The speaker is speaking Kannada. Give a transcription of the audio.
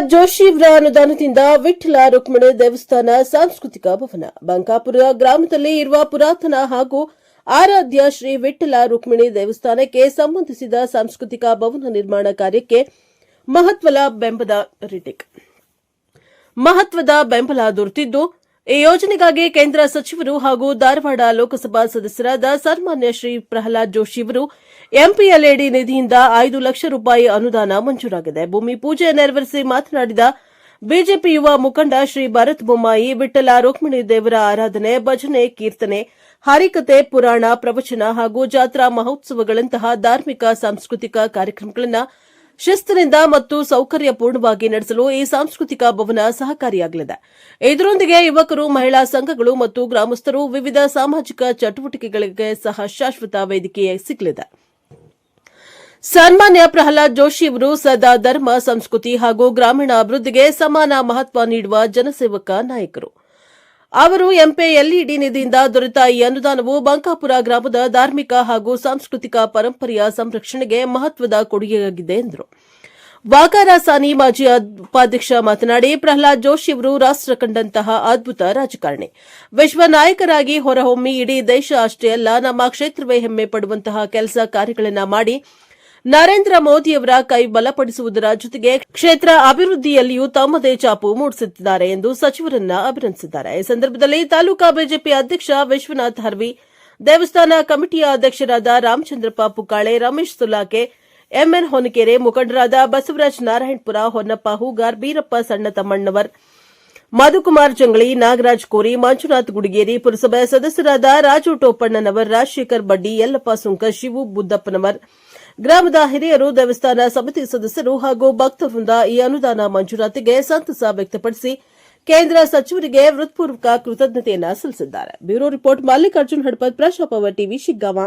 ಪ್ರಹ್ಲಾದ್ ಜೋಶಿ ಅವರ ಅನುದಾನದಿಂದ ವಿಠಲ ರುಕ್ಮಿಣಿ ದೇವಸ್ಥಾನ ಸಾಂಸ್ಕೃತಿಕ ಭವನ. ಬಂಕಾಪುರ ಗ್ರಾಮದಲ್ಲಿ ಇರುವ ಪುರಾತನ ಹಾಗೂ ಆರಾಧ್ಯ ಶ್ರೀ ವಿಠಲ ರುಕ್ಮಿಣಿ ದೇವಸ್ಥಾನಕ್ಕೆ ಸಂಬಂಧಿಸಿದ ಸಾಂಸ್ಕೃತಿಕ ಭವನ ನಿರ್ಮಾಣ ಕಾರ್ಯಕ್ಕೆ ಮಹತ್ವದ ಬೆಂಬಲ ದೊರೆತಿದ್ದು. ಈ ಯೋಜನೆಗಾಗಿ ಕೇಂದ್ರ ಸಚಿವರು ಹಾಗೂ ಧಾರವಾಡ ಲೋಕಸಭಾ ಸದಸ್ಯರಾದ ಸನ್ಮಾನ್ಯ ಶ್ರೀ ಪ್ರಹ್ಲಾದ್ ಜೋಶಿ ಅವರು ಎಂಪಿಎಲ್ಎಡಿ ನಿಧಿಯಿಂದ ಐದು ಲಕ್ಷ ರೂಪಾಯಿ ಅನುದಾನ ಮಂಜೂರಾಗಿದೆ. ಭೂಮಿ ಪೂಜೆ ನೆರವೇರಿಸಿ ಮಾತನಾಡಿದ ಬಿಜೆಪಿ ಯುವ ಮುಖಂಡ ಶ್ರೀ ಭರತ್ ಬೊಮ್ಮಾಯಿ ವಿಠಲ ರುಕ್ಮಿಣಿ ದೇವರ ಆರಾಧನೆ, ಭಜನೆ, ಕೀರ್ತನೆ ಹರಿಕತೆ ಪುರಾಣ, ಪ್ರವಚನ ಹಾಗೂ ಜಾತ್ರಾ ಮಹೋತ್ಸವಗಳಂತಹ ಧಾರ್ಮಿಕ, ಸಾಂಸ್ಕೃತಿಕ ಕಾರ್ಯಕ್ರಮಗಳನ್ನು ಶಿಸ್ತಿನಿಂದ ಮತ್ತು ಸೌಕರ್ಯಪೂರ್ಣವಾಗಿ ನಡೆಸಲು ಈ ಸಾಂಸ್ಕೃತಿಕ ಭವನ ಸಹಕಾರಿಯಾಗಲಿದೆ. ಇದರೊಂದಿಗೆ ಯುವಕರು, ಮಹಿಳಾ ಸಂಘಗಳು ಮತ್ತು ಗ್ರಾಮಸ್ಥರು ವಿವಿಧ ಸಾಮಾಜಿಕ ಚಟುವಟಿಕೆಗಳಿಗೆ ಸಹ ಶಾಶ್ವತ ವೇದಿಕೆ ಸಿಗಲಿದೆ. ಸನ್ಮಾನ್ಯ ಪ್ರಹ್ಲಾದ್ ಜೋಶಿ ಅವರು ಸದಾ ಧರ್ಮ, ಸಂಸ್ಕೃತಿ ಹಾಗೂ ಗ್ರಾಮೀಣ ಅಭಿವೃದ್ಧಿಗೆ ಸಮಾನ ಮಹತ್ವ ನೀಡುವ ಜನಸೇವಕ ನಾಯಕರು. ಅವರು ಎಂಪಿಎಲ್ಇಡಿ ನಿಧಿಯಿಂದ ದೊರೆತ ಈ ಅನುದಾನವು ಬಂಕಾಪುರ ಗ್ರಾಮದ ಧಾರ್ಮಿಕ ಹಾಗೂ ಸಾಂಸ್ಕೃತಿಕ ಪರಂಪರೆಯ ಸಂರಕ್ಷಣೆಗೆ ಮಹತ್ವದ ಕೊಡುಗೆಯಾಗಿದೆ ಎಂದರು. ವಾಕಾರ ಸಾನಿ ಮಾಜಿ ಉಪಾಧ್ಯಕ್ಷ ಮಾತನಾಡಿ, ಪ್ರಹ್ಲಾದ್ ಜೋಶಿ ಅವರು ರಾಷ್ಟ್ರ ಕಂಡಂತಹ ಅದ್ಭುತ ರಾಜಕಾರಣಿ. ವಿಶ್ವ ನಾಯಕರಾಗಿ ಹೊರಹೊಮ್ಮಿ ಇಡೀ ದೇಶ ಅಷ್ಟೇ ಅಲ್ಲ, ನಮ್ಮ ಕ್ಷೇತ್ರವೇ ಹೆಮ್ಮೆ ಪಡುವಂತಹ ಕೆಲಸ ಕಾರ್ಯಗಳನ್ನು ಮಾಡಿ ನರೇಂದ್ರ ಮೋದಿಯವರ ಕೈ ಬಲಪಡಿಸುವುದರ ಜೊತೆಗೆ ಕ್ಷೇತ್ರ ಅಭಿವೃದ್ಧಿಯಲ್ಲಿಯೂ ತಮ್ಮದೇ ಚಾಪು ಮೂಡಿಸುತ್ತಿದ್ದಾರೆ ಎಂದು ಸಚಿವರನ್ನ ಅಭಿನಂದಿಸಿದ್ದಾರೆ. ಈ ಸಂದರ್ಭದಲ್ಲಿ ತಾಲೂಕಾ ಬಿಜೆಪಿ ಅಧ್ಯಕ್ಷ ವಿಶ್ವನಾಥ್ ಹರ್ವಿ, ದೇವಸ್ಥಾನ ಕಮಿಟಿಯ ಅಧ್ಯಕ್ಷರಾದ ರಾಮಚಂದ್ರಪ್ಪ ಪುಕ್ಕಾಳೆ, ರಮೇಶ್ ಸುಲಾಕೆ ಎಂಎನ್ ಹೊನಕೆರೆ ಮುಖಂಡರಾದ ಬಸವರಾಜ್ ನಾರಾಯಣಪುರ, ಹೊನ್ನಪ್ಪ ಹೂಗಾರ್, ಬೀರಪ್ಪ ಸಣ್ಣ ತಮ್ಮಣ್ಣವರ್ ಮಧುಕುಮಾರ್ ಜಂಗಳಿ, ನಾಗರಾಜ್ ಕೋರಿ, ಮಂಜುನಾಥ್ ಗುಡಿಗೇರಿ ಪುರಸಭೆಯ ಸದಸ್ಯರಾದ ರಾಜು ಟೋಪಣ್ಣನವರ್, ರಾಜಶೇಖರ್ ಬಡ್ಡಿ, ಯಲ್ಲಪ್ಪ ಸುಂಕ ಶಿವು ಬುದ್ದಪ್ಪನವರ್ ಗ್ರಾಮದ ಹಿರಿಯರು ದೇವಸ್ಥಾನ ಸಮಿತಿ ಸದಸ್ಯರು ಹಾಗೂ ಭಕ್ತವೃಂದ ಈ ಅನುದಾನ ಮಂಜೂರಾತಿಗೆ ಸಂತಸ ವ್ಯಕ್ತಪಡಿಸಿ ಕೇಂದ್ರ ಸಚಿವರಿಗೆ ವೃತ್ಪೂರ್ವಕ ಕೃತಜ್ಞತೆಯನ್ನು ಸಲ್ಲಿಸಿದ್ದಾರೆ. ಬ್ಯೂರೋ ರಿಪೋರ್ಟ್ ಮಲ್ಲಿಕಾರ್ಜುನ್ ಹಡಪದ್ ಪ್ರಶಾಪವ ಟಿವಿ ಶಿಗ್ಗಾಂವ.